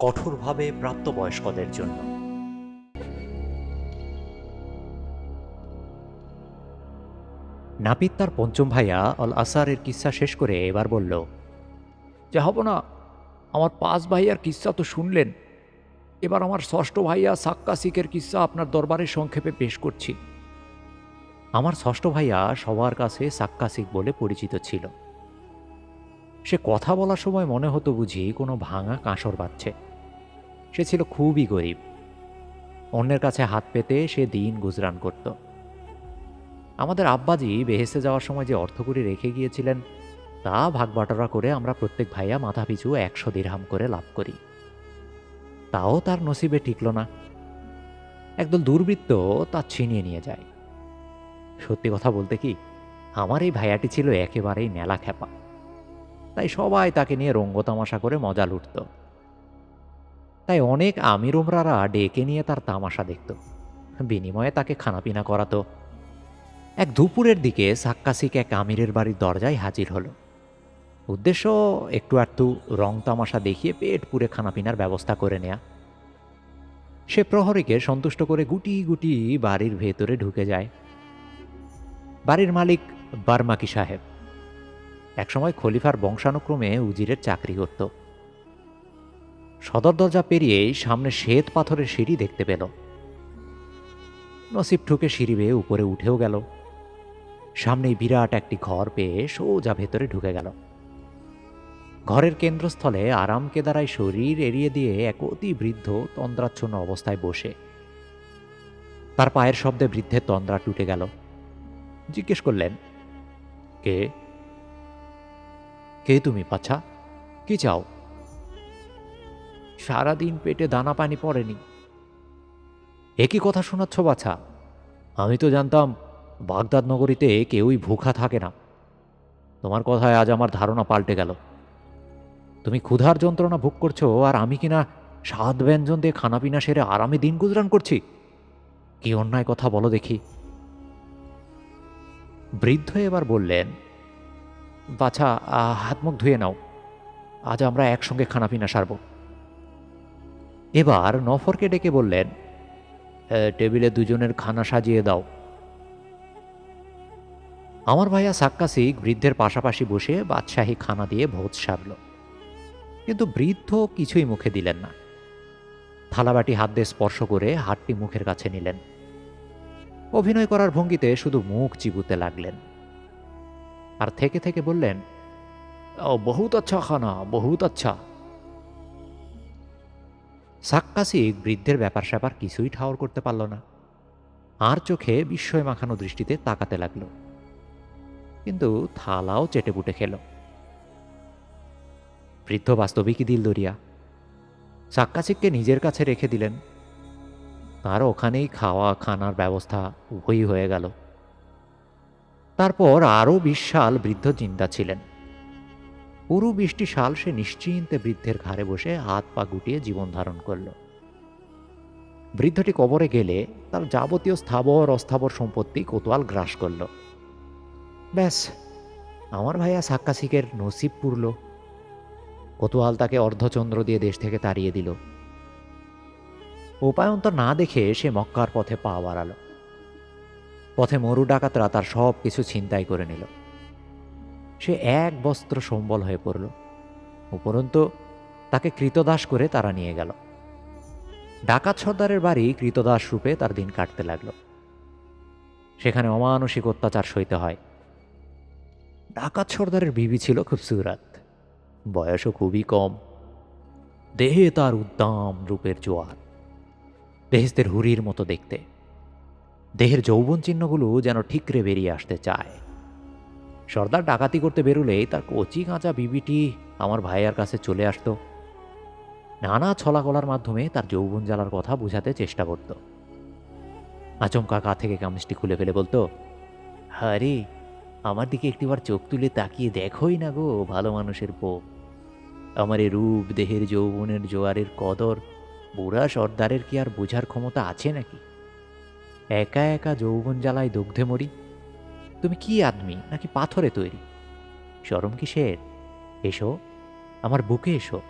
কঠোরভাবে প্রাপ্তবয়স্কদের জন্য। নাপিত তার পঞ্চম ভাইয়া অল আসারের কিস্সা শেষ করে এবার বলল যে হব না আমার পাঁচ ভাইয়ার কিস্সা তো শুনলেন। এবার আমার ষষ্ঠ ভাইয়া সাক্কাসিকের কিস্সা আপনার দরবারে সংক্ষেপে পেশ করছি। আমার ষষ্ঠ ভাইয়া সবার কাছে সাক্কাসিক বলে পরিচিত ছিল। সে কথা বলার সময় মনে হতো বুঝি কোনো ভাঙা কাঁসর বাচ্ছে সে ছিল খুবই গরিব। অন্যের কাছে হাত পেতে সে দিন গুজরান করত। আমাদের আব্বাজি বেহেসে যাওয়ার সময় যে অর্থকড়ি রেখে গিয়েছিলেন, তা ভাগবাটোয়ারা করে আমরা প্রত্যেক ভাইয়া মাথা পিছু একশো দিরহাম করে লাভ করি। তাও তার নসিবে টিকল না। একদল দুর্বৃত্ত তা ছিনিয়ে নিয়ে যায়। সত্যি কথা বলতে কি, আমার এই ভাইয়াটি ছিল একেবারেই নেলা খেপা তাই সবাই তাকে নিয়ে রঙ্গতামাশা করে মজা লুটত। তাই অনেক আমির উমরারা ডেকে নিয়ে তার তামাশা দেখত। বিনিময়ে তাকে খানাপিনা করাতো। এক দুপুরের দিকে সাক্কাসিক এক আমিরের বাড়ির দরজায় হাজির হলো। উদ্দেশ্য, একটু একটু রং তামাশা দেখিয়ে পেট পুরে খানাপিনার ব্যবস্থা করে নেয়া। সে প্রহরীকে সন্তুষ্ট করে গুটি গুটি বাড়ির ভেতরে ঢুকে যায়। বাড়ির মালিক বার্মাকি সাহেব। একসময় খলিফার বংশানুক্রমে উজিরের চাকরি করত। সদর দরজা পেরিয়েই সামনে শ্বেত পাথরের সিঁড়ি দেখতে পেল। নসিব ঠুকে সিঁড়ি বেয়ে উপরে উঠেও গেল। সামনেই বিরাট একটি ঘর পেয়ে সোজা ভেতরে ঢুকে গেল। ঘরের কেন্দ্রস্থলে আরাম কেদারায় শরীর এড়িয়ে দিয়ে এক অতি বৃদ্ধ তন্দ্রাচ্ছন্ন অবস্থায় বসে। তার পায়ের শব্দে বৃদ্ধের তন্দ্রা টুটে গেল। জিজ্ঞেস করলেন, কে? কে তুমি পাছা কি চাও? সারাদিন পেটে দানা পানি পড়েনি। একই কথা শোনাচ্ছ বাছা। আমি তো জানতাম বাগদাদ নগরীতে কেউই ভুখা থাকে না। তোমার কথায় আজ আমার ধারণা পাল্টে গেল। তুমি ক্ষুধার যন্ত্রণা ভোগ করছ আর আমি কিনা স্বাদ ব্যঞ্জন দিয়ে খানাপিনা সেরে আরামে দিন গুজরান করছি। কি অন্যায় কথা বলো দেখি। বৃদ্ধ এবার বললেন, বাছা হাত মুখ ধুয়ে নাও। আজ আমরা একসঙ্গে খানাপিনা সারব। এবার নফরকে ডেকে বললেন টেবিলে দুজনের খানা সাজিয়ে দাও। আমার ভাইয়া সাক্কাসিক বৃদ্ধের পাশাপাশি বসে বাদশাহী খানা দিয়ে ভোজ সারল। কিন্তু বৃদ্ধ কিছুই মুখে দিলেন না। থালাবাটি হাত দিয়ে স্পর্শ করে হাতটি মুখের কাছে নিলেন। অভিনয় করার ভঙ্গিতে শুধু মুখ চিবুতে লাগলেন। আর থেকে থেকে বললেন ও বহুত আচ্ছা খানা, বহুত আচ্ছা। সাক্কাসিক বৃদ্ধের ব্যাপার স্যাপার কিছুই ঠাওর করতে পারল না। আর চোখে বিস্ময় মাখানো দৃষ্টিতে তাকাতে লাগল। কিন্তু থালাও চেটে পুটে খেল। বৃদ্ধ বাস্তবিকই দিল দরিয়া? সাক্কাসিককে নিজের কাছে রেখে দিলেন। তার ওখানেই খাওয়া, খানার ব্যবস্থা উভয়ই হয়ে গেল। তারপর আরও বিশাল বৃদ্ধ চিন্তা ছিলেন। পুরো বৃষ্টি সাল সে নিশ্চিন্তে বৃদ্ধের ঘাড়ে বসে হাত পা গুটিয়ে জীবন ধারণ করল। বৃদ্ধটি কবরে গেলে তার যাবতীয় স্থাবর, অস্থাবর সম্পত্তি কোতোয়াল গ্রাস করল। ব্যাস, আমার ভাইয়া সাক্কাসিকের নসিব পুরল। কোতোয়াল তাকে অর্ধচন্দ্র দিয়ে দেশ থেকে তাড়িয়ে দিল। উপায়ন্তর না দেখে সে মক্কার পথে পা বাড়াল। পথে মরু ডাকাতরা তার সব কিছু ছিনতাই করে নিল। সে এক বস্ত্র সম্বল হয়ে পড়ল। উপরন্তু তাকে কৃতদাস করে তারা নিয়ে গেল। ডাকাত সর্দারের বাড়ি কৃতদাস রূপে তার দিন কাটতে লাগল। সেখানে অমানসিক অত্যাচার সইতে হয়। ডাকাত সর্দারের বিবি ছিল খুব সুরাত। বয়সও খুবই কম। দেহে তার উদ্দাম রূপের জোয়ার। বেহেস্তের হুরির মতো দেখতে। দেহের যৌবন চিহ্নগুলো যেন ঠিকরে বেরিয়ে আসতে চায়। সর্দার ডাকাতি করতে বেরোলেই তার কচি কাঁচা বিবিটি আমার ভাইয়ার কাছে চলে আসতো। নানা ছলাকলার মাধ্যমে তার যৌবন জ্বালার কথা বোঝাতে চেষ্টা করত। আচমকা কা থেকে কামিজটি খুলে ফেলে বলতো আরে আমার দিকে একটিবার চোখ তুলে তাকিয়ে দেখোই না গো, ভালো মানুষের বউ আমার এ রূপ, দেহের যৌবনের জোয়ারের কদর, বুড়া সর্দারের কি আর বোঝার ক্ষমতা আছে নাকি? একা একা যৌবন জ্বালায় দগ্ধে মরি। তুমি কি আদমি নাকি পাথরে তৈরি? সরম কিসের? এসো, আমার বুকে এসো।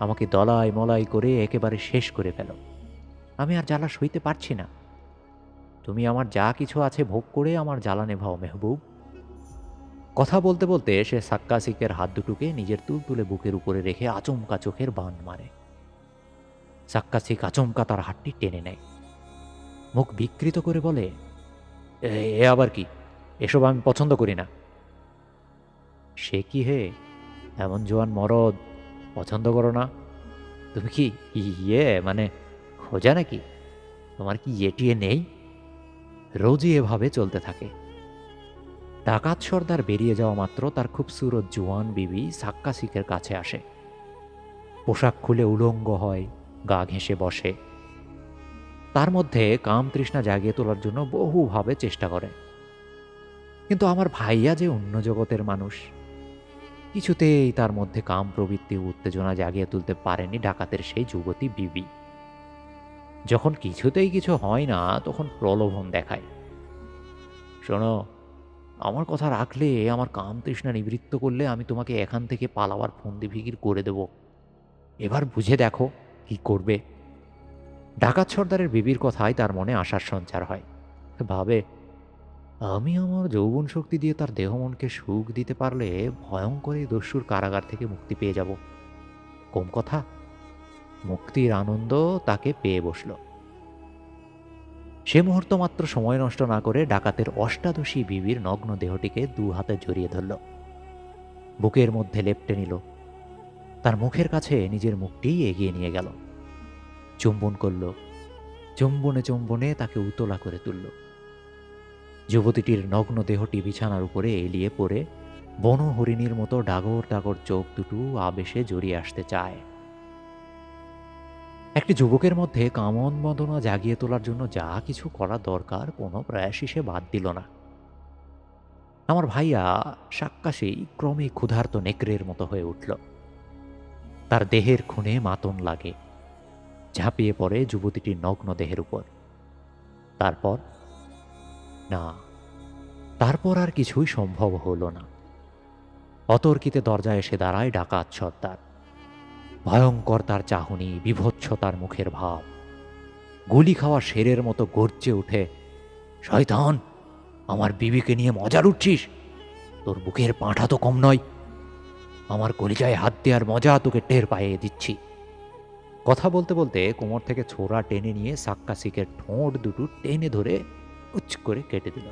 আমাকে দলাই মলাই করে একেবারে শেষ করে ফেল। আমি আর জ্বালা সইতে পারছি না। তুমি আমার যা কিছু আছে ভোগ করে আমার জ্বালা নেভাও মেহবুব। কথা বলতে বলতে সে সাক্কাসিকের হাত দুটোকে নিজের তুল তুলে বুকের উপরে রেখে আচমকা চোখের বান মারে। সাক্কাসিক আচমকা তার হাতটি টেনে নেয়। মুখ বিকৃত করে বলে, "এ- এ আবার কি? এসব আমি পছন্দ করি না। সে কি হে? এমন জোয়ান মরদ, পছন্দ করো না। তুমি কি ইয়ে মানে খোঁজা নাকি? তোমার কি ইয়েটিয়ে নেই? রোজই এভাবে চলতে থাকে। ডাকাত সর্দার বেরিয়ে যাওয়া মাত্র তার খুব সুরত জোয়ান বিবি সাক্কা শিখের কাছে আসে। পোশাক খুলে উলঙ্গ হয়, গা ঘেঁষে বসে। তার মধ্যে কাম তৃষ্ণা জাগিয়ে তোলার জন্য বহুভাবে চেষ্টা করে। কিন্তু আমার ভাইয়া যে অন্য জগতের মানুষ, কিছুতেই তার মধ্যে কাম প্রবৃত্তি উত্তেজনা জাগিয়ে তুলতে পারেনি ডাকাতের সেই যুবতী বিবি। যখন কিছুতেই কিছু হয় না, তখন প্রলোভন দেখায়। শোনো, আমার কথা রাখলে, আমার কাম তৃষ্ণা নিবৃত্ত করলে আমি তোমাকে এখান থেকে পালাবার ফন্দি ফিকির করে দেব। এবার বুঝে দেখো কি করবে। ডাকাত সর্দারের বিবির কথায় তার মনে আশার সঞ্চার হয়। ভাবে আমি আমার যৌবন শক্তি দিয়ে তার দেহ মনকে সুখ দিতে পারলে ভয়ঙ্কর এই দস্যুর কারাগার থেকে মুক্তি পেয়ে যাব। কম কথা, মুক্তির আনন্দ তাকে পেয়ে বসল। সে মুহূর্ত মাত্র সময় নষ্ট না করে ডাকাতের অষ্টাদশী বিবির নগ্ন দেহটিকে দু হাতে জড়িয়ে ধরল। বুকের মধ্যে লেপটে নিল। তার মুখের কাছে নিজের মুখটিই এগিয়ে নিয়ে গেল। চুম্বন করল। চুম্বনে চুম্বনে তাকে উতলা করে তুলল। যুবতীটির নগ্ন দেহটি বিছানার উপরে এলিয়ে পড়ে, বন হরিণীর মতো ডাগর ডাগর চোখ দুটো আবেশে জড়িয়ে আসতে চায়। একটি যুবকের মধ্যে কামন বদনা জাগিয়ে তোলার জন্য যা কিছু করা দরকার কোনো প্রয়াসই সে বাদ দিল না। আমার ভাইয়া সাক্কাশেই ক্রমে ক্ষুধার্ত নেকড়ের মতো হয়ে উঠল। তার দেহের খুনে মাতন লাগে। ঝাঁপিয়ে পড়ে যুবতীটির নগ্ন দেহের উপর। তারপর না, তারপর আর কিছুই সম্ভব হলো না। অতর্কিতে দরজায় এসে দাঁড়ায় ডাকাত সর্দার। ভয়ঙ্কর তার চাহনি, বিভৎস তার মুখের ভাব। গুলি খাওয়া শেরের মতো গর্জে উঠে, শয়তান, আমার বিবিকে নিয়ে মজা উঠছিস তোর বুকের পাঁঠা তো কম নয়। আমার কলিজায় হাত দেওয়ার মজা তোকে টের পাইয়ে দিচ্ছি। কথা বলতে বলতে কোমর থেকে ছোড়া টেনে নিয়ে সাক্কাসিকের ঠোঁট দুটো টেনে ধরে উচ করে কেটে দিল।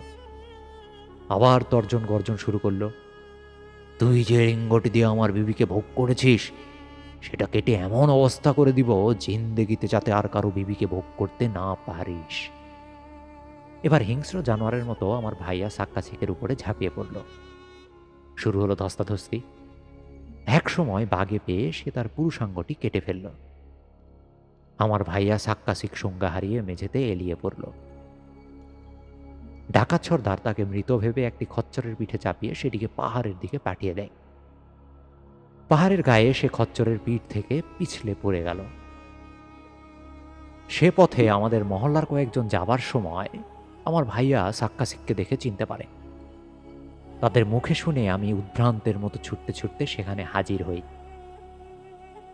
আবার তর্জন গর্জন শুরু করল, তুই যে রিঙ্গটি দিয়ে আমার বিবিকে ভোগ করেছিস, সেটা কেটে এমন অবস্থা করে দিব জিন্দেগিতে যাতে আর কারও বিবিকে ভোগ করতে না পারিস। এবার হিংস্র জানোয়ারের মতো আমার ভাইয়া সাক্কাসিকের উপরে ঝাঁপিয়ে পড়ল। শুরু হলো ধস্তাধস্তি। এক সময় বাগে পেয়ে সে তার পুরুষাঙ্গটি কেটে ফেলল। আমার ভাইয়া সাক্কাসিক সংজ্ঞা হারিয়ে মেঝেতে এলিয়ে পড়ল। ডাকাত তাকে মৃত ভেবে একটি খচ্চরের পিঠে চাপিয়ে সেটিকে পাহাড়ের দিকে পাঠিয়ে দেয়। পাহাড়ের গায়ে সে খচ্চরের পিঠ থেকে পিছলে পড়ে গেল। সে পথে আমাদের মহল্লার কয়েকজন যাবার সময় আমার ভাইয়া সাক্কাসিককে দেখে চিনতে পারে। তাদের মুখে শুনে আমি উদ্ভ্রান্তের মতো ছুটতে ছুটতে সেখানে হাজির হই।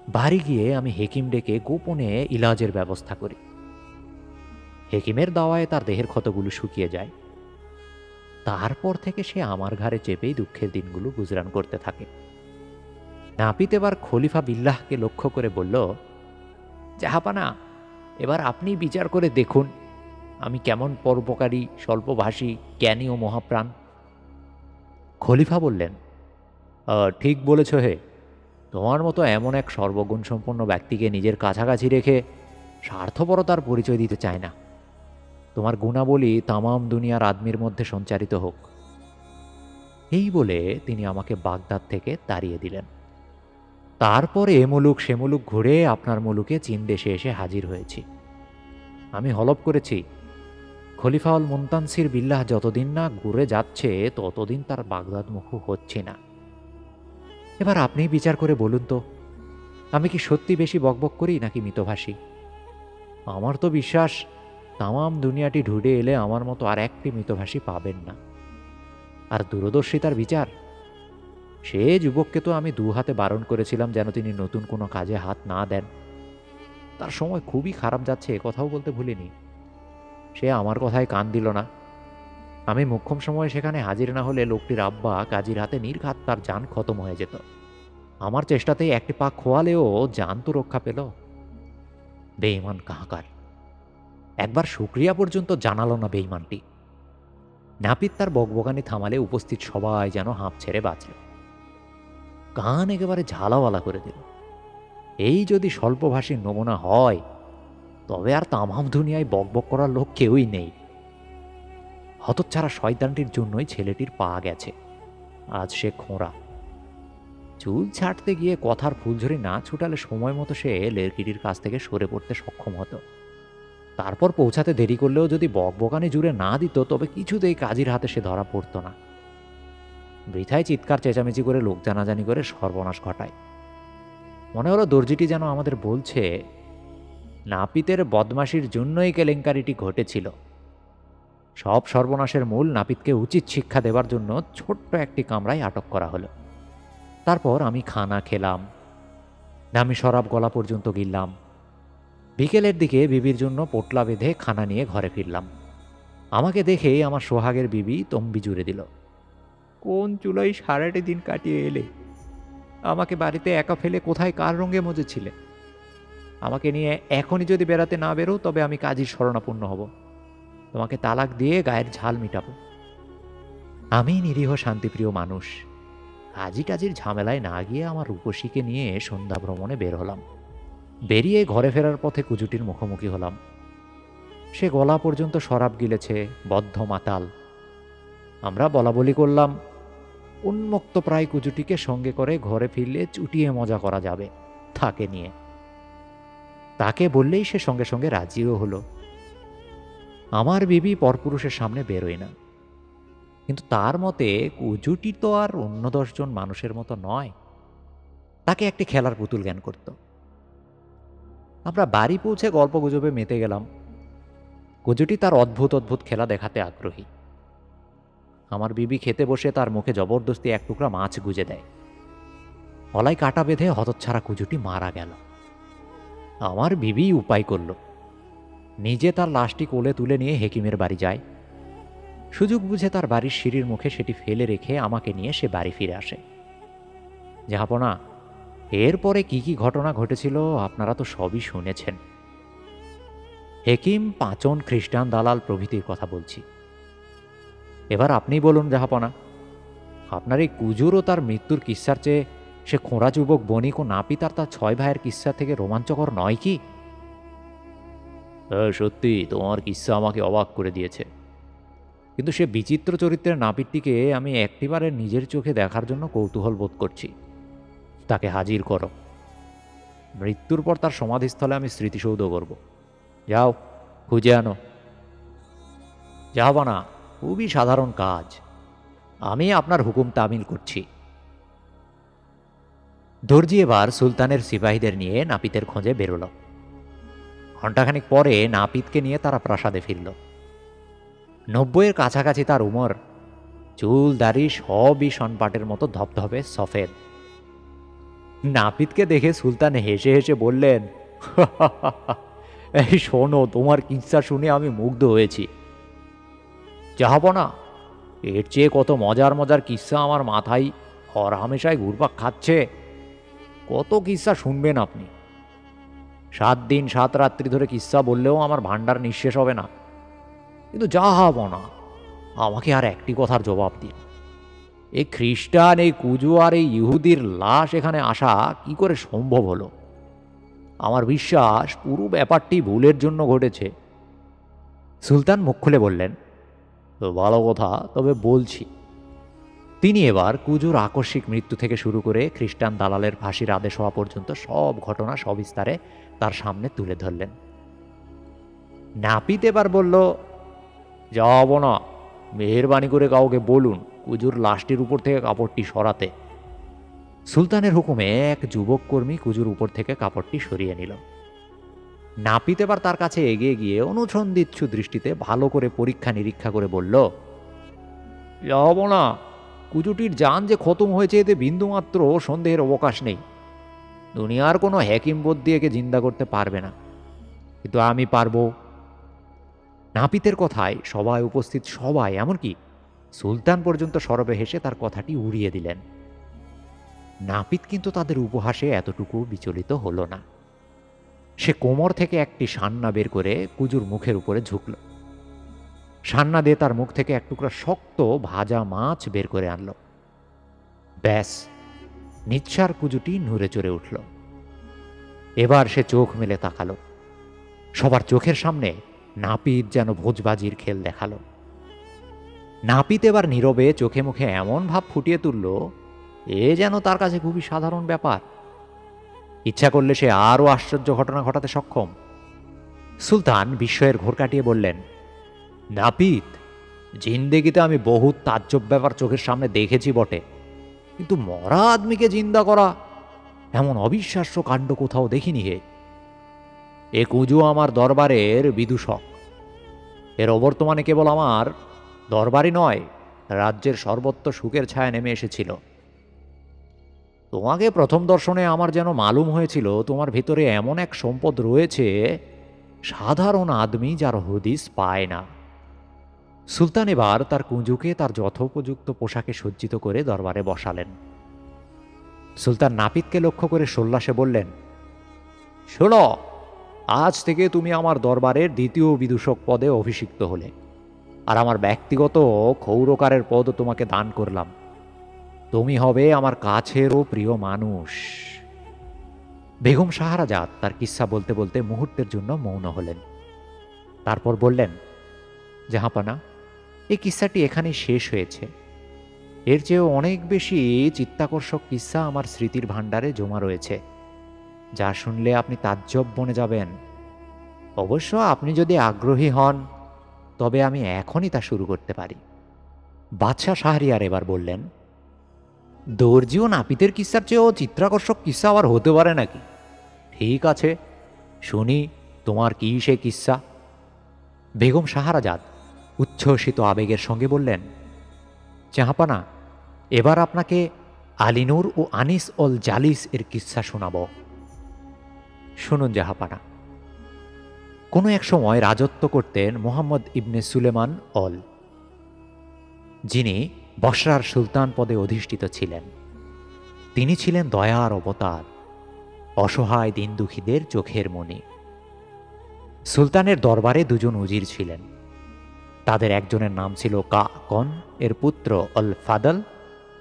বাড়ি গিয়ে আমি হেকিম ডেকে গোপনে ইলাজের ব্যবস্থা করি। হেকিমের দাওয়ায় তার দেহের ক্ষতগুলো শুকিয়ে যায়। তারপর থেকে সে আমার ঘাড়ে চেপেই দুঃখের দিনগুলো গুজরান করতে থাকে। নাপিত এবার খলিফা বিল্লাহকে লক্ষ্য করে বলল, জাহাপানা, এবার আপনি বিচার করে দেখুন, আমি কেমন পরোপকারী, স্বল্পভাষী, জ্ঞানী ও মহাপ্রাণ? খলিফা বললেন ঠিক বলেছ হে। তোমার মতো এমন এক সর্বগুণ সম্পন্ন ব্যক্তিকে নিজের কাছাকাছি রেখে স্বার্থপরতার পরিচয় দিতে চায় না। তোমার গুণাবলী তামাম দুনিয়ার আদমির মধ্যে সঞ্চারিত হোক। এই বলে তিনি আমাকে বাগদাদ থেকে তাড়িয়ে দিলেন। তারপরে এ মুলুক সে মুলুক ঘুরে আপনার মুলুকে চীন দেশে এসে হাজির হয়েছি। আমি হলপ করেছি। খলিফাউল মুনতানসির বিল্লাহ যতদিন না ঘুরে যাচ্ছে, ততদিন তার বাগদাদ মুখু হচ্ছে না। এবার আপনি বিচার করে বলুন তো, আমি কি সত্যি বেশি বকবক করি নাকি মিতভাষী? আমার তো বিশ্বাস তামাম দুনিয়াটি ঢুডে এলে আমার মতো আর একটি মিতভাষী পাবেন না। আর দূরদর্শিতার বিচার? সে যুবককে তো আমি দু হাতে বারণ করেছিলাম যেন তিনি নতুন কোনো কাজে হাত না দেন। তার সময় খুবই খারাপ যাচ্ছে, এ কথাও বলতে ভুলিনি। সে আমার কথায় কান দিল না। আমি মোক্ষম সময়ে সেখানে হাজির না হলে লোকটির আব্বা কাজীর হাতে নির্ঘাত তার যান খতম হয়ে যেত। আমার চেষ্টাতেই একটি পা খোয়ালেও যান তো রক্ষা পেল। বেইমান কাহাকার। একবার শুক্রিয়া পর্যন্ত জানালো না বেইমানটি। নাপিত তার বকবকানি থামালে উপস্থিত সবাই যেন হাঁপ ছেড়ে বাঁচল। কান একেবারে ঝালাওয়ালা করে দিল। এই যদি স্বল্পভাষীর নমুনা হয়, তবে আর তামাম দুনিয়ায় বকবক করার লোক কেউই নেই। হতচ্ছাড়া শয়তানটির জন্যই ছেলেটির পা গেছে। আজ সে খোঁড়া। চুল ছাড়তে গিয়ে কথার ফুলঝুরি না ছুটালে সময় মতো সে লেরকিটির কাছ থেকে সরে পড়তে সক্ষম হতো। তারপর পৌঁছাতে দেরি করলেও যদি বকবকানি জুড়ে না দিত, তবে কিছুতেই কাজীর হাতে সে ধরা পড়তো না। বৃথায় চিৎকার, চেঁচামেচি করে, লোক জানাজানি করে সর্বনাশ ঘটায়। মনে হলো দর্জিটি যেন আমাদের বলছে, নাপিতের বদমাশির জন্যই কেলেঙ্কারিটি ঘটেছিল। সব সর্বনাশের মূল নাপিতকে উচিত শিক্ষা দেবার জন্য ছোট্ট একটি কামরায় আটক করা হলো। তারপর আমি খানা খেলাম দামি শরাব গলা পর্যন্ত গিললাম। বিকেলের দিকে বিবির জন্য পোটলা বেঁধে খানা নিয়ে ঘরে ফিরলাম। আমাকে দেখে আমার সোহাগের বিবি তম্বি জুড়ে দিল। কোন চুলোই সারাটি দিন কাটিয়ে এলে? আমাকে বাড়িতে একা ফেলে কোথায় কার রঙে মজেছিলে? আমাকে নিয়ে এখনই যদি বেড়াতে না বেরো, তবে আমি কাজীর শরণাপন্ন হব। তোমাকে তালাক দিয়ে গায়ের ঝাল মিটাবো। আমি নিরীহ শান্তিপ্রিয় মানুষ। কাজী টাজির ঝামেলায় না গিয়ে আমার রূপসীকে নিয়ে সন্ধ্যা ভ্রমণে বের হলাম। বেরিয়ে ঘরে ফেরার পথে কুজুটির মুখোমুখি হলাম। সে গলা পর্যন্ত শরাব গিলেছে, বদ্ধ মাতাল। আমরা বলা বলি করলাম, উন্মুক্ত প্রায় কুজুটিকে সঙ্গে করে ঘরে ফিরলে চুটিয়ে মজা করা যাবে, থাকে নিয়ে। তাকে বললেই সে সঙ্গে সঙ্গে রাজিও হলো। আমার বিবি পরপুরুষের সামনে বেরোয় না। কিন্তু তার মতে কুজুটি তো আর অন্য দশজন মানুষের মতো নয়। তাকে একটি খেলার পুতুল জ্ঞান করত। আমরা বাড়ি পৌঁছে গল্প গুজবে মেতে গেলাম। কুজুটি তার অদ্ভুত অদ্ভুত খেলা দেখাতে আগ্রহী। আমার বিবি খেতে বসে তার মুখে জবরদস্তি এক টুকরা মাছ গুজে দেয়। হলাই কাটা বেঁধে হতচ্ছাড়া কুজুটি মারা গেল। আমার বিবি উপায় করল। নিজে তার লাশটি কোলে তুলে নিয়ে হেকিমের বাড়ি যায়। সুযোগ বুঝে তার বাড়ির সিঁড়ির মুখে সেটি ফেলে রেখে আমাকে নিয়ে সে বাড়ি ফিরে আসে। জাহাপনা এরপরে কি কি ঘটনা ঘটেছিল আপনারা তো সবই শুনেছেন। হেকিম পাঁচন খ্রিস্টান দালাল প্রভৃতির কথা বলছি। এবার আপনি বলুন জাহাপনা আপনার এই কুজুর ও তার মৃত্যুর কিস্সার চেয়ে সে খোঁড়া যুবক বণিক ও নাপিত আর তার ছয় ভাইয়ের কিস্সা থেকে রোমাঞ্চকর নয় কি? হ্যাঁ, সত্যি তোমার কিস্সা আমাকে অবাক করে দিয়েছে। কিন্তু সে বিচিত্র চরিত্রের নাপিতটিকে আমি একটিবারে নিজের চোখে দেখার জন্য কৌতূহল বোধ করছি। তাকে হাজির করো। মৃত্যুর পর তার সমাধিস্থলে আমি স্মৃতিসৌধ করব। যাও, খুঁজে আনো। যাও না, খুবই সাধারণ কাজ। আমি আপনার হুকুম তামিল করছি। দর্জি এবার সুলতানের সিপাহীদের নিয়ে নাপিতের খোঁজে বেরোল। ঘণ্টাখানিক পরে নাপিতকে নিয়ে তারা প্রাসাদে ফিরল। নব্বইয়ের কাছাকাছি তার উমর, চুল, দাড়ি সবই সনপাটের মতো ধপধপে সফেদ। নাপিতকে দেখে সুলতান হেসে হেসে বললেন এই শোনো, তোমার কিচ্ছা শুনে আমি মুগ্ধ হয়েছি। না, এর চেয়ে কত মজার মজার কিস্সা আমার মাথায় হর হামেশায় ঘুরপাক খাচ্ছে। কত কিস্সা শুনবেন আপনি। সাত দিন সাত রাত্রি ধরে কিস্সা বললেও আমার ভান্ডার নিঃশেষ হবে না। কিন্তু যা হব না, আমাকে আর একটি কথার জবাব দিন। এই খ্রিস্টান, এই কুজু আর এই ইহুদির লাশ এখানে আসা কি করে সম্ভব হলো? আমার বিশ্বাস পুরো ব্যাপারটি ভুলের জন্য ঘটেছে। সুলতান মুখ খুলে বললেন "তো ভালো কথা, তবে বলছি। তিনি এবার কুজুর আকস্মিক মৃত্যু থেকে শুরু করে খ্রিস্টান দালালের ফাঁসির আদেশ হওয়া পর্যন্ত সব ঘটনা সবিস্তারে তার সামনে তুলে ধরলেন। নাপিত এবার বলল যাব না মেহরবানি করে কাউকে বলুন। কুজুর লাশটির উপর থেকে কাপড়টি সরাতে। সুলতানের হুকুমে এক যুবক কর্মী কুজুর উপর থেকে কাপড়টি সরিয়ে নিল। নাপিত এবার তার কাছে এগিয়ে গিয়ে অনুসন্ধিৎসু দৃষ্টিতে ভালো করে পরীক্ষা নিরীক্ষা করে বলল যাব না কুজুটির যান যে খতম হয়েছে এতে বিন্দুমাত্র সন্দেহের অবকাশ নেই। দুনিয়ার কোনো হ্যাকিম দিয়ে একে জিন্দা করতে পারবে না। কিন্তু আমি পারব। নাপিতের কথায় সবাই উপস্থিত সবাই, এমনকি সুলতান পর্যন্ত সরবে হেসে তার কথাটি উড়িয়ে দিলেন। নাপিত কিন্তু তাদের উপহাসে এতটুকু বিচলিত হলো না। সে কোমর থেকে একটি সান্না বের করে কুজুর মুখের উপরে ঝুঁকল। সান্না দিয়ে তার মুখ থেকে এক টুকরা শক্ত ভাজা মাছ বের করে আনলো। ব্যাস, নিচ্ছার কুজুটি নড়ে চড়ে উঠল। এবার সে চোখ মেলে তাকালো। সবার চোখের সামনে নাপিত যেন ভোজবাজির খেল দেখাল। নাপিত এবার নীরবে চোখে মুখে এমন ভাব ফুটিয়ে তুলল, এ যেন তার কাছে খুবই সাধারণ ব্যাপার। ইচ্ছা করলে সে আরও আশ্চর্য ঘটনা ঘটাতে সক্ষম। সুলতান বিস্ময়ের ঘোর কাটিয়ে বললেন, নাপিত, জিন্দেগিতে আমি বহু তাজ্জব ব্যাপার চোখের সামনে দেখেছি বটে, কিন্তু মরা আদমিকে জিন্দা করা এমন অবিশ্বাস্য কাণ্ড কোথাও দেখিনি হে। এ কুজু আমার দরবারের বিদূষক। এর অবর্তমানে কেবল আমার দরবারই নয়, রাজ্যের সর্বত্র সুখের ছায়া নেমে এসেছিল। তোমাকে প্রথম দর্শনে আমার যেন মালুম হয়েছিল, তোমার ভিতরে এমন এক সম্পদ রয়েছে, সাধারণ আদমি যার হদিস পায় না। সুলতান এবার তার কুঁজুকে তার যথোপযুক্ত পোশাকে সজ্জিত করে দরবারে বসালেন। সুলতান নাপিতকে লক্ষ্য করে সোল্লাসে বললেন, শোনো, আজ থেকে তুমি আমার দরবারের দ্বিতীয় বিদূষক পদে অভিষিক্ত হলে। আর আমার ব্যক্তিগত ক্ষৌরকারের পদও তোমাকে দান করলাম। তুমি হবে আমার কাছেরও প্রিয় মানুষ। বেগম সাহারাজাত তার কিস্সা বলতে বলতে মুহূর্তের জন্য মৌন হলেন। তারপর বললেন, জাহাপানা এই কিস্সাটি এখানেই শেষ হয়েছে। এর চেয়েও অনেক বেশি চিত্তাকর্ষক কিস্সা আমার স্মৃতির ভাণ্ডারে জমা রয়েছে। যা শুনলে আপনি তাজ্জব বনে যাবেন। অবশ্য আপনি যদি আগ্রহী হন তবে আমি এখনই তা শুরু করতে পারি। বাদশাহ শাহরিয়ার এবার বললেন দর্জি ও নাপিতের কিস্সার চেয়েও চিত্রাকর্ষক কিস্সা আবার হতে পারে নাকি? ঠিক আছে, শুনি, তোমার কি সে কিস্সা বেগম সাহারাজাদ উচ্ছ্বসিত আবেগের সঙ্গে বললেন চাহাপানা এবার আপনাকে আলিনুর ও আনিস অল জালিস এর কিস্সা শোনাব। শুনুন, জাহাপানা কোনো এক সময় রাজত্ব করতেন মোহাম্মদ ইবনে সুলেমান অল, যিনি বসরার সুলতান পদে অধিষ্ঠিত ছিলেন। তিনি ছিলেন দয়ার অবতার, অসহায় দিন দুঃখীদের চোখের মণি। সুলতানের দরবারে দুজন উজির ছিলেন। তাদের একজনের নাম ছিল কা কন, এর পুত্র অল ফাদল,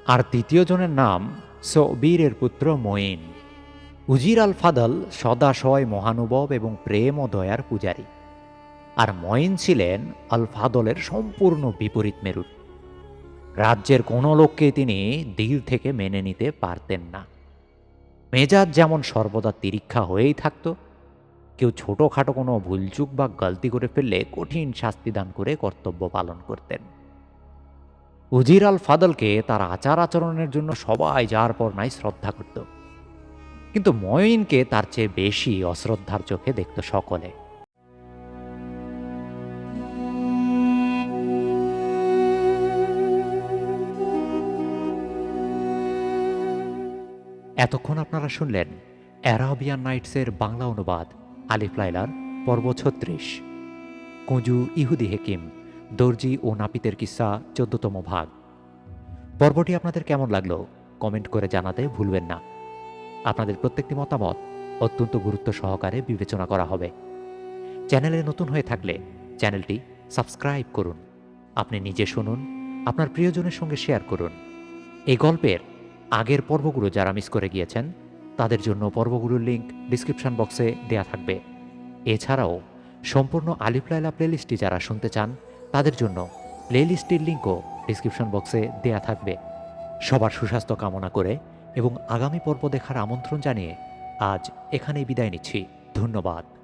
আর তৃতীয় জনের নাম সবীরের পুত্র মঈন। উজির আল ফাদল সদাশয় মহানুভব এবং প্রেম ও দয়ার পূজারী। আর মঈন ছিলেন আল ফাদলের সম্পূর্ণ বিপরীত মেরুট রাজ্যের কোনো লোককে তিনি দিল থেকে মেনে নিতে পারতেন না। মেজাজ যেমন সর্বদা তিরিক্ষা হয়েই থাকত, কেউ ছোটোখাটো কোনো ভুলচুক বা গলতি করে ফেললে কঠিন শাস্তি দান করে কর্তব্য পালন করতেন। উজির আল ফাদলকে তার আচার আচরণের জন্য সবাই যার পর নাই শ্রদ্ধা করত। কিন্তু ময়িনকে তার চেয়ে বেশি অশ্রদ্ধার চোখে দেখত সকলে। এতক্ষণ আপনারা শুনলেন অ্যারাবিয়ান নাইটসের বাংলা অনুবাদ, আলিফ লাইলার পর্ব ছত্রিশ। কুঁজু ইহুদি হেকিম, দর্জি ও নাপিতের কিস্সা চোদ্দতম ভাগ। পর্বটি আপনাদের কেমন লাগল কমেন্ট করে জানাতে ভুলবেন না। আপনাদের প্রত্যেকটি মতামত অত্যন্ত গুরুত্ব সহকারে বিবেচনা করা হবে। চ্যানেলে নতুন হয়ে থাকলে চ্যানেলটি সাবস্ক্রাইব করুন। আপনি নিজে শুনুন, আপনার প্রিয়জনের সঙ্গে শেয়ার করুন। এই গল্পের আগের পর্বগুলো যারা মিস করে গিয়েছেন, তাদের জন্য পর্বগুলোর লিঙ্ক ডিসক্রিপশন বক্সে দেয়া থাকবে। এছাড়াও, সম্পূর্ণ আলিফ লাইলা প্লেলিস্টটি যারা শুনতে চান, তাদের জন্য প্লেলিস্টটির লিঙ্কও ডিসক্রিপশন বক্সে দেয়া থাকবে। সবার সুস্বাস্থ্য কামনা করে এবং আগামী পর্ব দেখার আমন্ত্রণ জানিয়ে আজ এখানেই বিদায় নিচ্ছি। ধন্যবাদ।